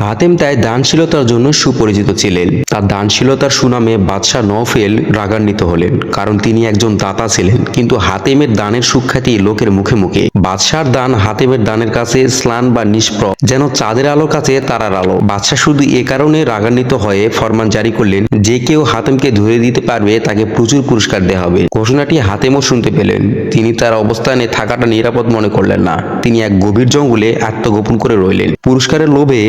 হাতেম তাই দানশীলতার জন্য সুপরিচিত ছিলেন। তার দানশীলতার সুনামে বাদশাহ নফেল রাগান্বিত হলেন, কারণ তিনি একজন দাতা ছিলেন। কিন্তু হাতেমের দানের সুখ্যাতি লোকের মুখে মুখে। বাদশার দান হাতেমের দানের কাছে স্নান বা নিষ্প্র, যেন চাঁদের আলোর কাছে তারার আলো। বাদশাহ শুধু এ কারণে রাগান্বিত হয়ে ফরমান জারি করলেন, যে কেউ হাতেমকে ধরে দিতে পারবে, তাকে প্রচুর পুরস্কার দেওয়া হবে। ঘোষণাটি হাতেমও শুনতে পেলেন। তিনি তার অবস্থানে থাকাটা নিরাপদ মনে করলেন না। তিনি এক গভীর জঙ্গলে আত্মগোপন করে রইলেন। পুরস্কারের লোভে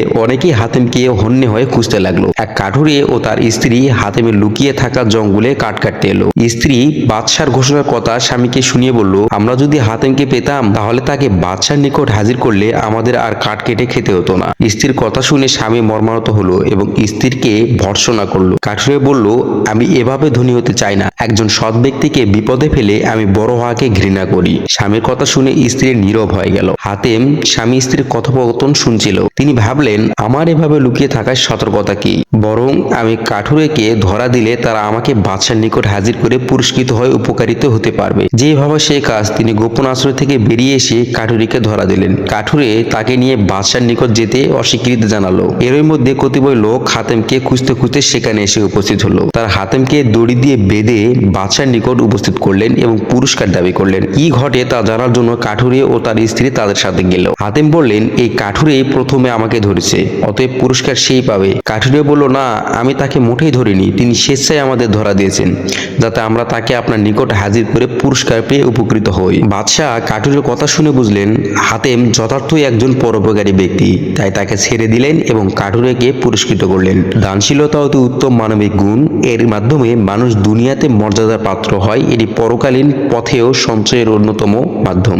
অনেকেই হাতেমকে হন্যে হয়ে খুঁজতে লাগল। এক কাঠুরে ও তার স্ত্রী হাতেমে লুকিয়ে থাকা জঙ্গলে কাঠ কাটতে এলো। স্ত্রী বাদশার ঘোষণার কথা স্বামীকে শুনিয়ে বলল, আমরা যদি হাতেমকে পেতাম, তাহলে তাকে বাদশার নিকট হাজির করলে আমাদের আর কাঠ কেটে খেতে হতো না। স্ত্রীর কথা শুনে স্বামী মর্মাহত হলো এবং স্ত্রীকে ভর্সনা করল। কাঠুরে বলল, আমি এভাবে ধনী হতে চাই না। একজন সৎ ব্যক্তিকে বিপদে ফেলে আমি বড় হওয়াকে ঘৃণা করি। স্বামীর কথা শুনে স্ত্রীর নীরব হয়ে গেল। হাতেম স্বামী স্ত্রীর কথোপকথন শুনছিল। তিনি ভাবলেন আমার এভাবে লুকিয়ে থাকার সতর্কতা কি? বরং আমি কাঠুরেকে ধরা দিলে তারা আমাকে বাদশার নিকট হাজির করে পুরস্কৃত হয়ে উপকারিত হতে পারবে। যেভাবে সে কাজ, তিনি গোপন আশ্রয় থেকে বেরিয়ে এসে কাঠুরিকে ধরা দিলেন। কাঠুরে তাকে নিয়ে বাদশার নিকট যেতে অস্বীকৃতি জানালো। এরই মধ্যে কতিপয় লোক হাতেমকে খুঁজতে খুঁজতে সেখানে এসে উপস্থিত হলো। তার হাতেমকে দড়ি দিয়ে বেঁধে বাদশার নিকট উপস্থিত করলেন এবং পুরস্কার দাবি করলেন। কি ঘটে তা জানার জন্য কাঠুরে ও তার স্ত্রী তাদের সাথে গেল। হাতেম বললেন, এই কাঠুরে প্রথমে আমাকে ধরেছে। অতএব পুরস্কার সেই পাবে। কাঠুরে বলল, না, আমি তাকে মোটেই ধরিনি। তিনি স্বেচ্ছায় আমাদের ধরা দিয়েছেন, যাতে আমরা তাকে আপনার নিকট হাজির করে পুরস্কার পেয়ে উপকৃত হই। বাদশাহ কাঠুরের কথা শুনে বুঝলেন, হাতেম যথার্থই একজন পরোপকারী ব্যক্তি। তাই তাকে ছেড়ে দিলেন এবং কাঠুরেকে পুরস্কৃত করলেন। দানশীলতা অতি উত্তম মানবিক গুণ। এর মাধ্যমে মানুষ দুনিয়াতে মর্যাদার পাত্র হয়। এটি পরকালীন পথেও সঞ্চয়ের অন্যতম মাধ্যম।